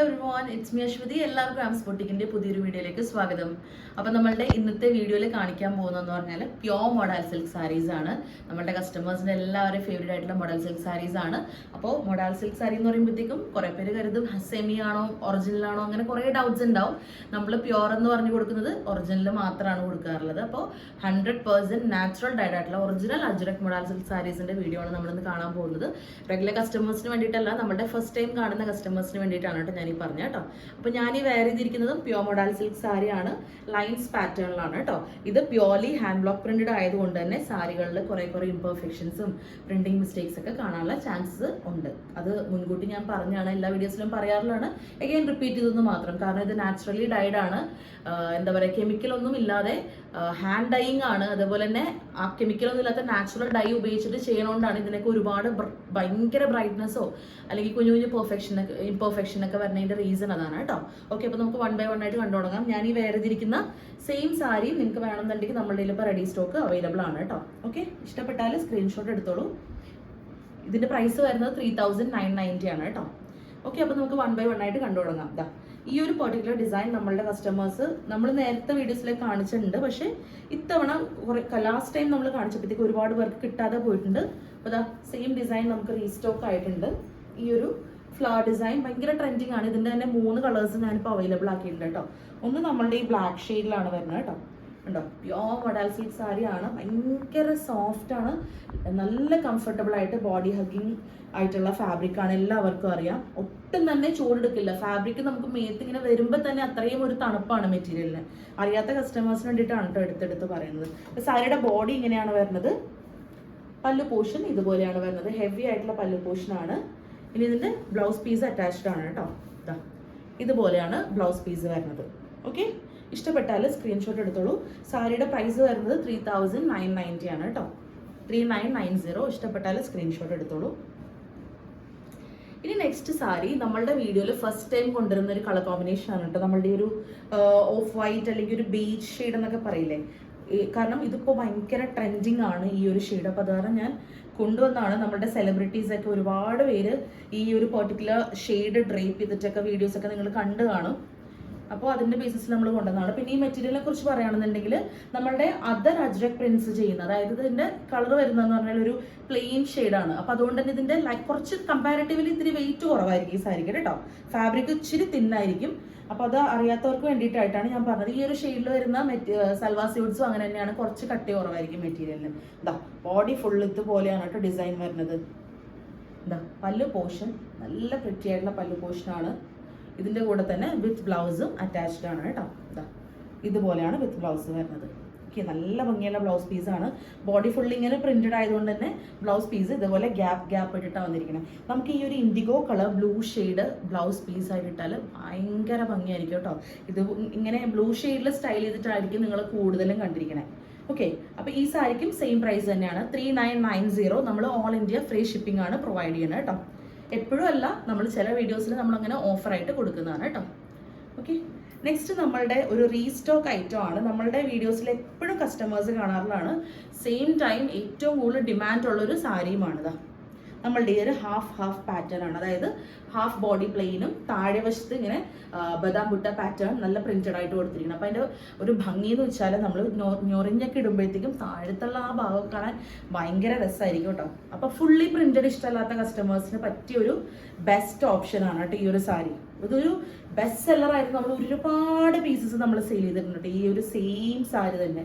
Every everyone it's me Aswathy എല്ലാവർക്കും ആംസ് ബൊട്ടിക്കിന്റെ പുതിയൊരു വീഡിയോയിലേക്ക് സ്വാഗതം. അപ്പോൾ നമ്മളുടെ ഇന്നത്തെ വീഡിയോയിൽ കാണിക്കാൻ പോകുന്നതെന്ന് പറഞ്ഞാൽ പ്യോർ മോഡൽ സിൽക്ക് സാരീസ് ആണ്. നമ്മളുടെ കസ്റ്റമേഴ്സിന്റെ എല്ലാവരും ഫേവറേറ്റ് ആയിട്ടുള്ള മോഡൽ സിൽക്ക് സാരീസ് ആണ്. അപ്പോൾ മോഡൽ സിൽക്ക് സാരി എന്ന് പറയുമ്പോഴത്തേക്കും കുറേ പേര് കരുതും സെമി ആണോ ഒറിജിനൽ ആണോ? അങ്ങനെ കുറേ ഡൗട്ട്സ് ഉണ്ടാവും. നമ്മൾ പ്യോർ എന്ന് പറഞ്ഞു കൊടുക്കുന്നത് ഒറിജിനൽ മാത്രമാണ് കൊടുക്കാറുള്ളത്. അപ്പോൾ hundred percent natural dyed original Ajrakh model silk സാരീസിന്റെ video ആണ് നമ്മളിന്ന് കാണാൻ പോകുന്നത്. റെഗുലർ കസ്റ്റമേഴ്സിന് വേണ്ടിയിട്ടല്ല നമ്മുടെ ഫസ്റ്റ് ടൈം കാണുന്ന കസ്റ്റമേഴ്സിന് വേണ്ടിയിട്ടാണ് കേട്ടോ ഞാൻ ഈ പറഞ്ഞ കേട്ടോ. അപ്പോൾ ഞാൻ ഈ വെയർ ചെയ്തിരിക്കുന്നതും പ്യോർ മോഡൽ സിൽക്ക് സാരിയാണ്. ലൈൻസ് പാറ്റേണിലാണ് കേട്ടോ. ഇത് പ്യോർലി ഹാൻഡ് ബ്ലോക്ക് പ്രിന്റഡ് ആയതുകൊണ്ട് തന്നെ സാരികളിൽ കുറേ കുറേ ഇംപെർഫെക്ഷൻസും പ്രിന്റിംഗ് മിസ്റ്റേക്സ് ഒക്കെ കാണാനുള്ള ചാൻസസ് ഉണ്ട്. അത് മുൻകൂട്ടി ഞാൻ പറഞ്ഞാണ് എല്ലാ വീഡിയോസിലും പറയാറുള്ളതാണ്. എഗെയിൻ റിപ്പീറ്റ് ചെയ്തെന്ന് മാത്രം. കാരണം ഇത് നാച്ചുറലി ഡൈഡ് ആണ്. എന്താ പറയുക കെമിക്കൽ ഒന്നും ഇല്ലാതെ ഹാൻഡ് ഡൈയിങ് ആണ്. അതുപോലെ തന്നെ ആ കെമിക്കൽ ഒന്നും ഇല്ലാത്ത നാച്ചുറൽ ഡൈ ഉപയോഗിച്ചിട്ട് ചെയ്യണോണ്ടാണ് ഇതിനൊക്കെ ഒരുപാട് ഭയങ്കര ബ്രൈറ്റ്നെസ്സോ അല്ലെങ്കിൽ കുഞ്ഞു കുഞ്ഞു പെർഫെക്ഷൻ ഒക്കെ ഇംപെർഫെക്ഷൻ ഒക്കെ വരുന്നതിന്റെ റീസൺ അതാണ് കേട്ടോ. ഓക്കെ അപ്പോൾ നമുക്ക് വൺ ബൈ വൺ ആയിട്ട് കണ്ടു തുടങ്ങാം. ഞാൻ ഈ വേറെ ചെയ്തിരിക്കുന്ന സെയിം സാരി നിങ്ങൾക്ക് വേണമെന്നുണ്ടെങ്കിൽ നമ്മുടെ ഇപ്പൊ റെഡി സ്റ്റോക്ക് അവൈലബിൾ ആണ് കേട്ടോ. ഓക്കെ ഇഷ്ടപ്പെട്ടാൽ സ്ക്രീൻഷോട്ട് എടുത്തോളൂ. ഇതിന്റെ പ്രൈസ് വരുന്നത് ത്രീ തൗസൻഡ് നയൻ നയന്റി ആണ് കേട്ടോ. ഓക്കെ അപ്പോൾ നമുക്ക് വൺ ബൈ വൺ ആയിട്ട് കണ്ടു തുടങ്ങാം. ദാ ഈ ഒരു പെർട്ടിക്കുലർ ഡിസൈൻ നമ്മളുടെ കസ്റ്റമേഴ്സ് നമ്മൾ നേരത്തെ വീഡിയോസിലേക്ക് കാണിച്ചിട്ടുണ്ട്. പക്ഷേ ഇത്തവണ കുറെ ലാസ്റ്റ് ടൈം നമ്മൾ കാണിച്ചപ്പോഴത്തേക്ക് ഒരുപാട് പേർക്ക് കിട്ടാതെ പോയിട്ടുണ്ട്. അപ്പോൾ ദാ സെയിം ഡിസൈൻ നമുക്ക് റീസ്റ്റോക്ക് ആയിട്ടുണ്ട്. ഈ ഒരു ഫ്ലവർ ഡിസൈൻ ഭയങ്കര ട്രെൻഡിങ് ആണ്. ഇതിന്റെ തന്നെ മൂന്ന് കളേഴ്സ് ഞാനിപ്പോൾ അവൈലബിൾ ആക്കിയിട്ടുണ്ട് കേട്ടോ. ഒന്ന് നമ്മളുടെ ഈ ബ്ലാക്ക് ഷെയ്ഡിലാണ് വരുന്നത് കേട്ടോ. ഉണ്ടോ പ്യോർ വഡാൽ സിൽക്ക് സാരി ആണ് ഭയങ്കര സോഫ്റ്റ് ആണ്. നല്ല കംഫർട്ടബിൾ ആയിട്ട് ബോഡി ഹഗ്ഗിങ് ആയിട്ടുള്ള ഫാബ്രിക് ആണ്. എല്ലാവർക്കും അറിയാം. ഒട്ടും തന്നെ ചൂടെടുക്കില്ല. ഫാബ്രിക് നമുക്ക് മേത്ത് ഇങ്ങനെ വരുമ്പോൾ തന്നെ അത്രയും ഒരു തണുപ്പാണ് മെറ്റീരിയലിന് അറിയാത്ത കസ്റ്റമേഴ്സിന് വേണ്ടിയിട്ടാണ് കേട്ടോ എടുത്തെടുത്ത് പറയുന്നത്. സാരിയുടെ ബോഡി ഇങ്ങനെയാണ് വരുന്നത്. പല്ലു പോർഷൻ ഇതുപോലെയാണ് വരുന്നത്. ഹെവി ആയിട്ടുള്ള പല്ലു പോർഷൻ ആണ്. ഇനി ഇതിന്റെ ബ്ലൗസ് പീസ് അറ്റാച്ച്ഡ് ആണ് കേട്ടോ ഇതാ ഇതുപോലെയാണ് ബ്ലൗസ് പീസ് വരുന്നത്. ഓക്കെ ഇഷ്ടപ്പെട്ടാൽ സ്ക്രീൻഷോട്ട് എടുത്തോളൂ. സാരിയുടെ പ്രൈസ് വരുന്നത് ത്രീ തൗസൻഡ് നയൻ നയന്റി ആണ് കേട്ടോ ത്രീ നയൻ നയൻ സീറോ ഇഷ്ടപ്പെട്ടാൽ സ്ക്രീൻഷോട്ട് എടുത്തോളൂ. ഇനി നെക്സ്റ്റ് സാരി നമ്മളുടെ വീഡിയോയിൽ ഫസ്റ്റ് ടൈം കൊണ്ടുവരുന്ന ഒരു കളർ കോമ്പിനേഷൻ ആണ് കേട്ടോ നമ്മളുടെ ഒരു ഓഫ് വൈറ്റ് അല്ലെങ്കിൽ ഒരു ബീച്ച് ഷെയ്ഡ് എന്നൊക്കെ പറയില്ലേ? കാരണം ഇതിപ്പോൾ ഭയങ്കര ട്രെൻഡിങ് ആണ് ഈ ഒരു ഷെയ്ഡ് അപ്പോൾ അത് കാരണം ഞാൻ കൊണ്ടുവന്നാണ് നമ്മുടെ സെലിബ്രിറ്റീസ് ഒക്കെ ഒരുപാട് പേര് ഈ ഒരു പെർട്ടിക്കുലർ ഷെയ്ഡ് ഡ്രേപ്പ് ചെയ്തിട്ടൊക്കെ വീഡിയോസ് ഒക്കെ നിങ്ങൾ കണ്ടു കാണും. അപ്പോൾ അതിന്റെ ബേസിസിൽ നമ്മൾ കൊണ്ടുവന്നതാണ്. പിന്നെ ഈ മെറ്റീരിയലിനെ കുറിച്ച് പറയുകയാണെന്നുണ്ടെങ്കിൽ നമ്മളുടെ അതർ അജ്രക് പ്രിൻസ് ചെയ്യുന്ന അതായത് ഇതിന്റെ കളർ വരുന്നതെന്ന് പറഞ്ഞാൽ ഒരു പ്ലെയിൻ ആണ്. അപ്പോൾ അതുകൊണ്ട് തന്നെ ഇതിന്റെ ലൈക്ക് കുറച്ച് കമ്പാരിറ്റീവ്ലി ഇത്തിരി വെയിറ്റ് കുറവായിരിക്കും ഈ സാരിക്ക് കേട്ടോ. ഫാബ്രിക് ഇച്ചിരി തിന്നായിരിക്കും അപ്പോൾ അത് അറിയാത്തവർക്ക് വേണ്ടിയിട്ടായിട്ടാണ് ഞാൻ പറഞ്ഞത്. ഈ ഒരു ഷെയ്ഡിൽ വരുന്ന സൽവാ സ്യൂട്ട്സും അങ്ങനെ തന്നെയാണ് കുറച്ച് കട്ടി കുറവായിരിക്കും മെറ്റീരിയലിന് ഇതാ ബോഡി ഫുൾ ഇതുപോലെയാണ് കേട്ടോ ഡിസൈൻ വരുന്നത്. എന്താ പല്ലു പോർഷൻ നല്ല പ്രിറ്റി ആയിട്ടുള്ള പല്ലു പോർഷനാണ് ഇതിന്റെ കൂടെ തന്നെ വിത്ത് ബ്ലൗസും അറ്റാച്ച്ഡ് ആണ് കേട്ടോ. ഇതാ ഇതുപോലെയാണ് വിത്ത് ബ്ലൗസ് വരുന്നത്. ഓക്കെ നല്ല ഭംഗിയുള്ള ബ്ലൗസ് പീസാണ് ബോഡി ഫുൾ പ്രിന്റഡ് ആയതുകൊണ്ട് തന്നെ ബ്ലൗസ് പീസ് ഇതുപോലെ ഗ്യാപ്പ് ഗ്യാപ്പ് ഇട്ടിട്ടാണ് വന്നിരിക്കുന്നത് നമുക്ക് ഈ ഒരു indigo colour blue shade blouse piece ആയിട്ട് ഭയങ്കര ഭംഗിയായിരിക്കും കേട്ടോ. ഇത് ഇങ്ങനെ ബ്ലൂ ഷെയ്ഡിൽ സ്റ്റൈൽ ചെയ്തിട്ടായിരിക്കും നിങ്ങൾ കൂടുതലും കണ്ടിരിക്കണേ. ഓക്കെ അപ്പോൾ ഈ സാരിക്കും സെയിം പ്രൈസ് തന്നെയാണ്. ത്രീ നയൻ നയൻ സീറോ നമ്മൾ ഓൾ ഇന്ത്യ ഫ്രീ ഷിപ്പിംഗ് ആണ് പ്രൊവൈഡ് ചെയ്യുന്നത് കേട്ടോ. എപ്പോഴും അല്ല നമ്മൾ ചില വീഡിയോസിൽ നമ്മൾ അങ്ങനെ ഓഫറായിട്ട് കൊടുക്കുന്നതാണ് കേട്ടോ. ഓക്കെ നെക്സ്റ്റ് നമ്മളുടെ ഒരു റീസ്റ്റോക്ക് ഐറ്റം ആണ്. നമ്മളുടെ വീഡിയോസിൽ എപ്പോഴും കസ്റ്റമേഴ്സ് കാണാറുള്ളതാണ്. സെയിം ടൈം ഏറ്റവും കൂടുതൽ ഡിമാൻഡ് ഉള്ള ഒരു സാരിയുമാണിതാ. നമ്മളുടെ ഈ ഒരു ഹാഫ് ഹാഫ് പാറ്റേൺ ആണ്. അതായത് ഹാഫ് ബോഡി പ്ലെയിനും താഴെ വശത്ത് ഇങ്ങനെ ബദാം ബുട്ട പാറ്റേൺ നല്ല പ്രിന്റഡ് ആയിട്ട് കൊടുത്തിരിക്കണം അപ്പം അതിന്റെ ഒരു ഭംഗി എന്ന് വെച്ചാൽ നമ്മൾ ഞൊറിഞ്ഞൊക്കെ ഇടുമ്പോഴത്തേക്കും താഴത്തുള്ള ആ ഭാഗം കാണാൻ ഭയങ്കര രസമായിരിക്കും കേട്ടോ അപ്പോൾ ഫുള്ളി പ്രിന്റഡ് ഇഷ്ടമല്ലാത്ത കസ്റ്റമേഴ്സിന് പറ്റിയ ഒരു ബെസ്റ്റ് ഓപ്ഷൻ ആണ് കേട്ടോ ഈ ഒരു സാരി. ഇതൊരു ബെസ്റ്റ് സെല്ലർ ആയിരുന്നു. നമ്മൾ ഒരുപാട് പീസസ് നമ്മൾ സെയിൽ ചെയ്തിട്ടുണ്ട് ഈ ഒരു സെയിം സാരി തന്നെ.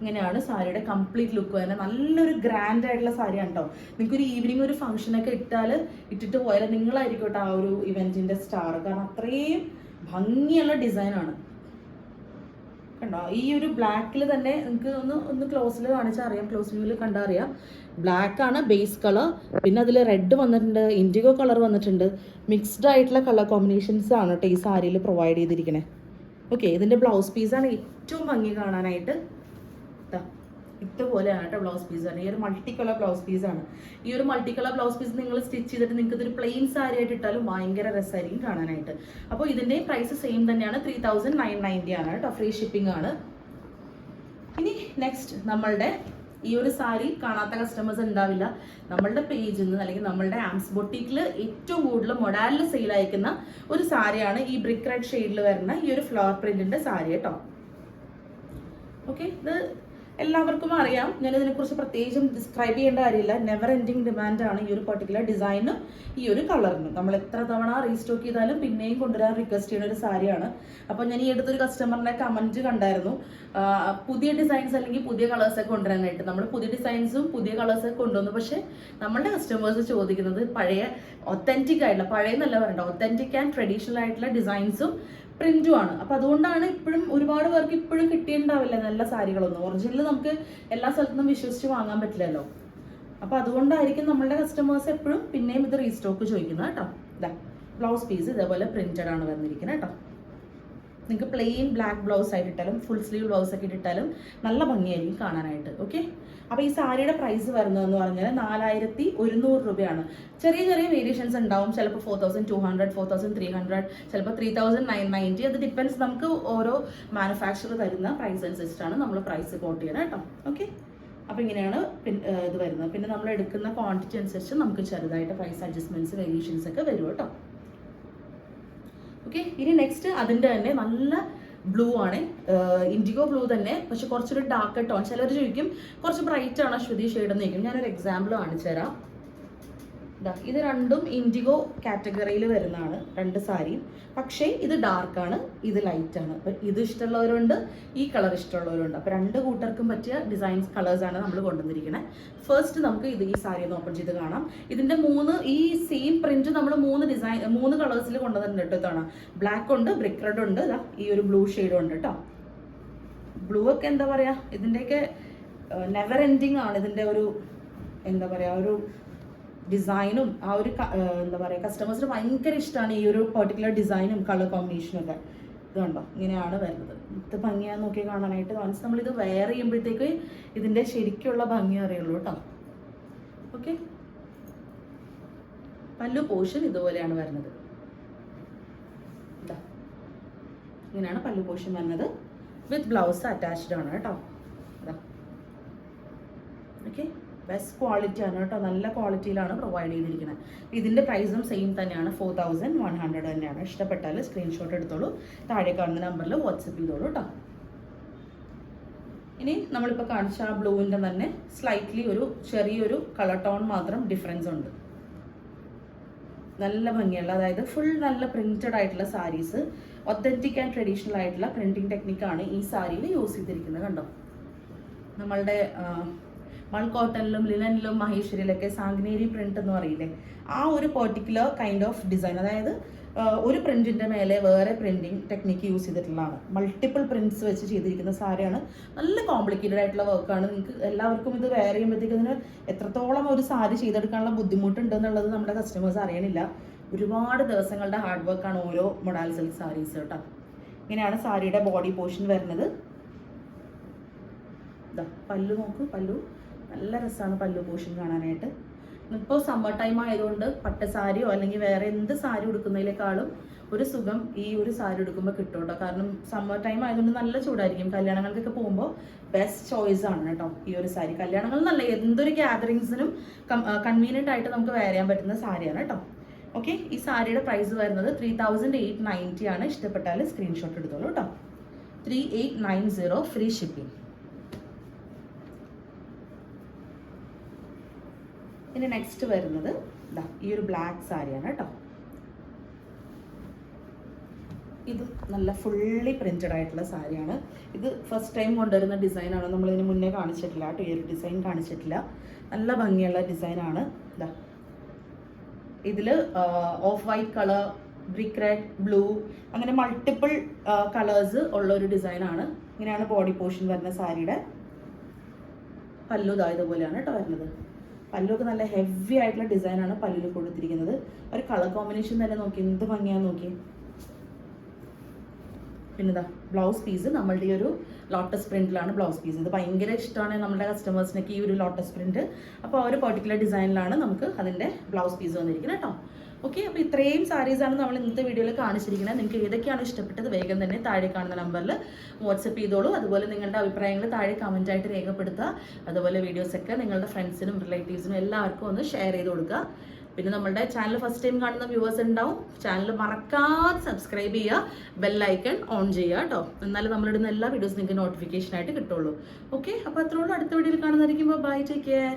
ഇങ്ങനെയാണ് സാരിയുടെ കംപ്ലീറ്റ് ലുക്ക് വരുന്നത്. നല്ലൊരു ഗ്രാൻഡ് ആയിട്ടുള്ള സാരിയാണ് നിങ്ങൾക്ക് ഒരു ഈവനിങ് ഒരു ഫംഗ്ഷൻ ഒക്കെ ഇട്ടാൽ ഇട്ടിട്ട് പോയാൽ നിങ്ങളായിരിക്കും കേട്ടോ ആ ഒരു ഇവന്റിന്റെ സ്റ്റാർ കാരണം അത്രയും ഭംഗിയുള്ള ഡിസൈനാണ് കണ്ടോ? ഈ ഒരു ബ്ലാക്കിൽ തന്നെ നിങ്ങൾക്ക് ഒന്ന് ഒന്ന് ക്ലോസിൽ കാണിച്ചാൽ അറിയാം. ക്ലോസ് വ്യൂവിൽ കണ്ടാൽ അറിയാം. ബ്ലാക്ക് ആണ് ബേസ് കളർ പിന്നെ അതിൽ റെഡ് വന്നിട്ടുണ്ട് ഇൻഡിഗോ കളർ വന്നിട്ടുണ്ട്. മിക്സ്ഡ് ആയിട്ടുള്ള കളർ കോമ്പിനേഷൻസ് ആണ് കേട്ടോ ഈ സാരിയിൽ പ്രൊവൈഡ് ചെയ്തിരിക്കുന്നത് ഓക്കെ ഇതിന്റെ ബ്ലൗസ് പീസാണ് ഏറ്റവും ഭംഗി കാണാനായിട്ട് ഇതുപോലെയാണ് കേട്ടോ ബ്ലൗസ് പീസ് ആണ്. ഈ ഒരു മൾട്ടി കളർ ബ്ലൗസ് പീസ് ആണ്. ഈ ഒരു മൾട്ടി കളർ ബ്ലൗസ് പീസ് നിങ്ങൾ സ്റ്റിച്ച് ചെയ്തിട്ട് നിങ്ങൾക്ക് ഇതൊരു പ്ലെയിൻ സാരി ആയിട്ട് ഇട്ടാലും ഭയങ്കര രസമായിരിക്കും കാണാനായിട്ട്. അപ്പോൾ ഇതിന്റെ പ്രൈസ് സെയിം തന്നെയാണ്. ത്രീ തൗസൻഡ് നയൻ നയന്റി ആണ് കേട്ടോ. ഫ്രീ ഷിപ്പിംഗ് ആണ്. ഇനി നെക്സ്റ്റ് നമ്മളുടെ ഈ ഒരു സാരി കാണാത്ത കസ്റ്റമേഴ്സ് ഉണ്ടാവില്ല. നമ്മളുടെ പേജിൽ നിന്ന് അല്ലെങ്കിൽ നമ്മളുടെ ആംസ് ബൊട്ടിക്കിൽ ഏറ്റവും കൂടുതൽ മൊഡാലിൽ സെയിൽ അയക്കുന്ന ഒരു സാരിയാണ് ഈ ബ്രിക്ക് റെഡ് ഷെയ്ഡിൽ വരുന്ന ഈ ഒരു ഫ്ലവർ പ്രിന്റിന്റെ സാരി കേട്ടോ. ഓക്കെ ഇത് എല്ലാവർക്കും അറിയാം. ഞാൻ ഇതിനെക്കുറിച്ച് പ്രത്യേകിച്ചും ഡിസ്ക്രൈബ് ചെയ്യേണ്ട കാര്യമില്ല. നെവർ എൻഡിങ് ഡിമാൻഡാണ് ഈ ഒരു പർട്ടിക്കുലർ ഡിസൈനും ഈ ഒരു കളറിനും നമ്മൾ എത്ര തവണ റീസ്റ്റോക്ക് ചെയ്താലും പിന്നെയും കൊണ്ടുവരാൻ റിക്വസ്റ്റ് ചെയ്യുന്ന ഒരു സാരിയാണ്. അപ്പോൾ ഞാൻ ഈ അടുത്തൊരു കസ്റ്റമറിന്റെ കമന്റ് കണ്ടായിരുന്നു. പുതിയ ഡിസൈൻസ് അല്ലെങ്കിൽ പുതിയ കളേഴ്സ് ഒക്കെ കൊണ്ടുവരാനായിട്ട് നമ്മൾ പുതിയ ഡിസൈൻസും പുതിയ കളേഴ്സ് ഒക്കെ കൊണ്ടുവന്നു. പക്ഷേ നമ്മളുടെ കസ്റ്റമേഴ്സ് ചോദിക്കുന്നത് പഴയ ഒത്തന്റിക് ആയിട്ടുള്ള പഴയ നല്ല പറയണ്ട ഒത്തന്റിക് ആൻഡ് ട്രഡീഷണൽ ആയിട്ടുള്ള ഡിസൈൻസും പ്രിന്റും ആണ് അപ്പൊ അതുകൊണ്ടാണ് ഇപ്പോഴും ഒരുപാട് പേർക്ക് ഇപ്പോഴും കിട്ടിയിട്ടുണ്ടാവില്ല നല്ല സാരികളൊന്നും. ഒറിജിനൽ നമുക്ക് എല്ലാ സ്ഥലത്തും വിശ്വസിച്ച് വാങ്ങാൻ പറ്റില്ലല്ലോ. അപ്പൊ അതുകൊണ്ടായിരിക്കും നമ്മളുടെ കസ്റ്റമേഴ്സ് എപ്പോഴും പിന്നെയും ഇത് റീസ്റ്റോക്ക് ചോദിക്കുന്നത് കേട്ടോ. ബ്ലൗസ് പീസ് ഇതേപോലെ പ്രിന്റഡ് ആണ് വന്നിരിക്കുന്നത് കേട്ടോ. നിങ്ങൾക്ക് പ്ലെയിൻ ബ്ലാക്ക് ബ്ലൗസ് ആയിട്ട് ഇട്ടാലും ഫുൾ സ്ലീവ് ബ്ലൗസ് ഒക്കെ ഇട്ടിട്ടാലും നല്ല ഭംഗിയായിരിക്കും കാണാനായിട്ട് ഓക്കെ അപ്പോൾ ഈ സാരിയുടെ പ്രൈസ് വരുന്നതെന്ന് പറഞ്ഞാൽ നാലായിരത്തി ഒരുന്നൂറ് രൂപയാണ്. ചെറിയ ചെറിയ വേരിയേഷൻസ് ഉണ്ടാവും. ചിലപ്പോൾ four thousand two hundred four thousand three hundred ചിലപ്പോൾ ത്രീ തൗസൻഡ് നയൻ നയന്റി അത് ഡിപ്പെൻസ് നമുക്ക് ഓരോ മാനുഫാക്ചർ തരുന്ന പ്രൈസ് അനുസരിച്ചിട്ടാണ് നമ്മൾ പ്രൈസ് കോട്ട് ചെയ്യുന്നത് കേട്ടോ ഓക്കെ അപ്പോൾ ഇങ്ങനെയാണ് ഇത് വരുന്നത്. പിന്നെ നമ്മൾ എടുക്കുന്ന ക്വാണ്ടിറ്റി അനുസരിച്ച് നമുക്ക് ചെറുതായിട്ട് പ്രൈസ് അഡ്ജസ്റ്റ്മെന്റ്സ് വേരിയേഷൻസ് ഒക്കെ വരും കേട്ടോ. ഓക്കെ ഇനി നെക്സ്റ്റ് അതിന്റെ തന്നെ നല്ല ബ്ലൂ ആണ്. ഇൻഡിഗോ ബ്ലൂ തന്നെ. പക്ഷെ കുറച്ചൊരു ഡാർക്ക് ടോൺ ചിലർ ചോദിക്കും കുറച്ച് ബ്രൈറ്റ് ആണ് ശ്രുതി ഷെയ്ഡ് എന്ന് ചോദിക്കും. ഞാനൊരു എക്സാമ്പിൾ കാണിച്ചു തരാം ഇത് രണ്ടും ഇൻഡിഗോ കാറ്റഗറിയിൽ വരുന്നതാണ് രണ്ട് സാരിയും പക്ഷേ ഇത് ഡാർക്കാണ് ഇത് ലൈറ്റ് ആണ്. അപ്പം ഇത് ഇഷ്ടമുള്ളവരുണ്ട് ഈ കളർ ഇഷ്ടമുള്ളവരുണ്ട്. അപ്പം രണ്ട് കൂട്ടർക്കും പറ്റിയ ഡിസൈൻസ് കളേഴ്സ് ആണ് നമ്മൾ കൊണ്ടുവന്നിരിക്കുന്നത് ഫസ്റ്റ് നമുക്ക് ഇത് ഈ സാരി ഒന്ന് ഓപ്പൺ ചെയ്ത് കാണാം. ഇതിന്റെ മൂന്ന് ഈ സെയിം പ്രിന്റ് നമ്മൾ മൂന്ന് ഡിസൈൻ മൂന്ന് കളേഴ്സിൽ കൊണ്ടുവന്നിട്ടുണ്ട് കേട്ടോ ബ്ലാക്ക് ഉണ്ട് ബ്രിക്ക് റെഡ് ഉണ്ട് ഈ ഒരു ബ്ലൂ ഷെയ്ഡും ഉണ്ട് കേട്ടോ. ബ്ലൂ ഒക്കെ എന്താ പറയാ? ഇതിന്റെയൊക്കെ നെവർ എൻഡിങ് ആണ് ഇതിന്റെ ഒരു എന്താ പറയാ ഒരു ഡിസൈനും ആ ഒരു എന്താ പറയുക കസ്റ്റമേഴ്സിന് ഭയങ്കര ഇഷ്ടമാണ് ഈ ഒരു പെർട്ടിക്കുലർ ഡിസൈനും കളർ കോമ്പിനേഷനും ഒക്കെ. ഇതുണ്ടോ ഇങ്ങനെയാണ് വരുന്നത്. ഇത് ഭംഗിയാന്ന് നോക്കി കാണാനായിട്ട് മനസ്സ് നമ്മൾ ഇത് വെയർ ചെയ്യുമ്പോഴത്തേക്ക് ഇതിന്റെ ശരിക്കുള്ള ഭംഗി അറിയുള്ളൂ കേട്ടോ. ഓക്കെ പല്ലു പോഷൻ ഇതുപോലെയാണ് വരുന്നത്. ഇതാ. ഇങ്ങനെയാണ് പല്ലു പോഷൻ വരുന്നത്. വിത്ത് ബ്ലൗസ് അറ്റാച്ച്ഡ് ആണ് കേട്ടോ ഇതാ ഓക്കെ ബെസ്റ്റ് ക്വാളിറ്റി ആണ് കേട്ടോ. നല്ല ക്വാളിറ്റിയിലാണ് പ്രൊവൈഡ് ചെയ്തിരിക്കുന്നത്. ഇതിന്റെ പ്രൈസും സെയിം തന്നെയാണ്. ഫോർ തൗസൻഡ് വൺ ഹൺഡ്രഡ് തന്നെയാണ്. ഇഷ്ടപ്പെട്ടാൽ സ്ക്രീൻഷോട്ട് എടുത്തോളൂ. താഴെ കാണുന്ന നമ്പറിൽ വാട്സപ്പ് ചെയ്തോളൂ കേട്ടോ. ഇനി നമ്മളിപ്പോൾ കാണിച്ച ആ ബ്ലൂവിന്റെ തന്നെ സ്ലൈറ്റ്ലി ഒരു ചെറിയൊരു കളർ ടോൺ മാത്രം ഡിഫറൻസ് ഉണ്ട്. നല്ല ഭംഗിയുള്ള അതായത് ഫുൾ നല്ല പ്രിന്റഡ് ആയിട്ടുള്ള സാരീസ് ഒത്തന്റിക് ആൻഡ് ട്രഡീഷണൽ ആയിട്ടുള്ള പ്രിന്റിംഗ് ടെക്നിക്കാണ് ഈ സാരിയിൽ യൂസ് ചെയ്തിരിക്കുന്നത് കണ്ടോ? നമ്മളുടെ മൾ കോട്ടണിലും ലിനനിലും മഹേശ്വരിയിലൊക്കെ സാങ്കനേരി പ്രിന്റ് എന്ന് പറയില്ലേ? ആ ഒരു പെർട്ടിക്കുലർ കൈൻഡ് ഓഫ് ഡിസൈൻ അതായത് ഒരു പ്രിന്റിന്റെ മേലെ വേറെ പ്രിന്റിംഗ് ടെക്നിക്ക് യൂസ് ചെയ്തിട്ടുള്ളതാണ്. മൾട്ടിപ്പിൾ പ്രിന്റ്സ് വെച്ച് ചെയ്തിരിക്കുന്ന സാരിയാണ്. നല്ല കോംപ്ലിക്കേറ്റഡ് ആയിട്ടുള്ള വർക്കാണ് നിങ്ങൾക്ക് എല്ലാവർക്കും ഇത് വെയർ ചെയ്യുമ്പോഴത്തേക്ക് എത്രത്തോളം ഒരു സാരി ചെയ്തെടുക്കാനുള്ള ബുദ്ധിമുട്ടുണ്ട് എന്നുള്ളത് നമ്മുടെ കസ്റ്റമേഴ്സ് അറിയണില്ല. ഒരുപാട് ദിവസങ്ങളുടെ ഹാർഡ് വർക്കാണ് ഓരോ മൊഡാൽ സിൽക്ക് സാരീസ് കേട്ടോ. ഇങ്ങനെയാണ് സാരിയുടെ ബോഡി പോർഷൻ വരുന്നത്. പല്ലു നോക്ക് പല്ലു. നല്ല രസമാണ് പല്ലു പോഷൻ കാണാനായിട്ട്. ഇപ്പോൾ സമ്മർ ടൈം ആയതുകൊണ്ട് പട്ട സാരിയോ അല്ലെങ്കിൽ വേറെ എന്ത് സാരി ഉടുക്കുന്നതിനേക്കാളും ഒരു സുഖം ഈ ഒരു സാരി ഉടുക്കുമ്പോൾ കിട്ടും കേട്ടോ കാരണം സമ്മർ ടൈം ആയതുകൊണ്ട് നല്ല ചൂടായിരിക്കും. കല്യാണങ്ങൾക്കൊക്കെ പോകുമ്പോൾ ബെസ്റ്റ് ചോയ്സ് ആണ് കേട്ടോ ഈ ഒരു സാരി. കല്യാണങ്ങൾ നല്ല എന്തൊരു ഗ്യാതറിങ്സിനും കൺവീനിയന്റ് ആയിട്ട് നമുക്ക് വെയർ പറ്റുന്ന സാരിയാണ് കേട്ടോ. ഓക്കെ ഈ സാരിയുടെ പ്രൈസ് വരുന്നത് ത്രീ തൗസൻഡ് എയ്റ്റ് നയന്റി ആണ്. ഇഷ്ടപ്പെട്ടാൽ സ്ക്രീൻഷോട്ട് എടുത്തോളൂ കേട്ടോ. Three eight nine zero free shipping ഇനി നെക്സ്റ്റ് വരുന്നത് ദാ ഈ ഒരു ബ്ലാക്ക് സാരിയാണ് കേട്ടോ. ഇത് നല്ല ഫുള്ളി പ്രിന്റഡ് ആയിട്ടുള്ള സാരിയാണ് ഇത് ഫസ്റ്റ് ടൈം കൊണ്ടുവരുന്ന ഡിസൈനാണ് നമ്മൾ ഇതിന് മുന്നേ കാണിച്ചിട്ടില്ല കേട്ടോ. ഈ ഒരു ഡിസൈൻ കാണിച്ചിട്ടില്ല. നല്ല ഭംഗിയുള്ള ഡിസൈനാണ് ഇതാ ഇതിൽ off white colour brick red blue അങ്ങനെ മൾട്ടിപ്പിൾ കളേഴ്സ് ഉള്ള ഒരു ഡിസൈനാണ് ഇങ്ങനെയാണ് ബോഡി പോർഷൻ വരുന്ന സാരിയുടെ പല്ലു ഇതായതുപോലെയാണ് കേട്ടോ വരുന്നത്. പല്ലുമൊക്കെ നല്ല ഹെവി ആയിട്ടുള്ള ഡിസൈനാണ് പല്ലിൽ കൊടുത്തിരിക്കുന്നത്. ഒരു കളർ കോമ്പിനേഷൻ തന്നെ നോക്കി എന്ത് ഭംഗിയാന്ന് നോക്കി. പിന്നെ ഇതാ ബ്ലൗസ് പീസ് നമ്മളുടെ ഈ ഒരു ലോട്ടസ് പ്രിന്റിലാണ് ബ്ലൗസ് പീസ് ഇത് ഭയങ്കര ഇഷ്ടമാണ് നമ്മുടെ കസ്റ്റമേഴ്സിനൊക്കെ ഈ ഒരു ലോട്ടസ് പ്രിന്റ് അപ്പോൾ ആ ഒരു പെർട്ടിക്കുലർ ഡിസൈനിലാണ് നമുക്ക് അതിന്റെ ബ്ലൗസ് പീസ് വന്നിരിക്കുന്നത് കേട്ടോ. ഓക്കെ അപ്പോൾ ഇത്രയും സാരീസാണ് നമ്മൾ ഇന്നത്തെ വീഡിയോയിൽ കാണിച്ചിരിക്കുന്നത് നിങ്ങൾക്ക് ഏതൊക്കെയാണ് ഇഷ്ടപ്പെട്ടത് വേഗം തന്നെ താഴെ കാണുന്ന നമ്പറിൽ വാട്സപ്പ് ചെയ്തോളൂ. അതുപോലെ നിങ്ങളുടെ അഭിപ്രായങ്ങൾ താഴെ കമന്റായിട്ട് രേഖപ്പെടുത്തുക. അതുപോലെ വീഡിയോസൊക്കെ നിങ്ങളുടെ ഫ്രണ്ട്സിനും റിലേറ്റീവ്സിനും എല്ലാവർക്കും ഒന്ന് ഷെയർ ചെയ്ത് കൊടുക്കുക. പിന്നെ നമ്മുടെ ചാനൽ ഫസ്റ്റ് ടൈം കാണുന്ന വ്യൂവേഴ്സ് ഉണ്ടാവും. ചാനൽ മറക്കാതെ സബ്സ്ക്രൈബ് ചെയ്യുക. ബെല്ലൈക്കൺ ഓൺ ചെയ്യുക കേട്ടോ എന്നാലും നമ്മളിടുന്ന എല്ലാ വീഡിയോസും നിങ്ങൾക്ക് നോട്ടിഫിക്കേഷൻ ആയിട്ട് കിട്ടുള്ളൂ. ഓക്കെ അപ്പോൾ അത്രയുള്ളൂ അടുത്ത വീഡിയോയിൽ കാണുന്നതായിരിക്കും ബൈ ടേക്ക് കെയർ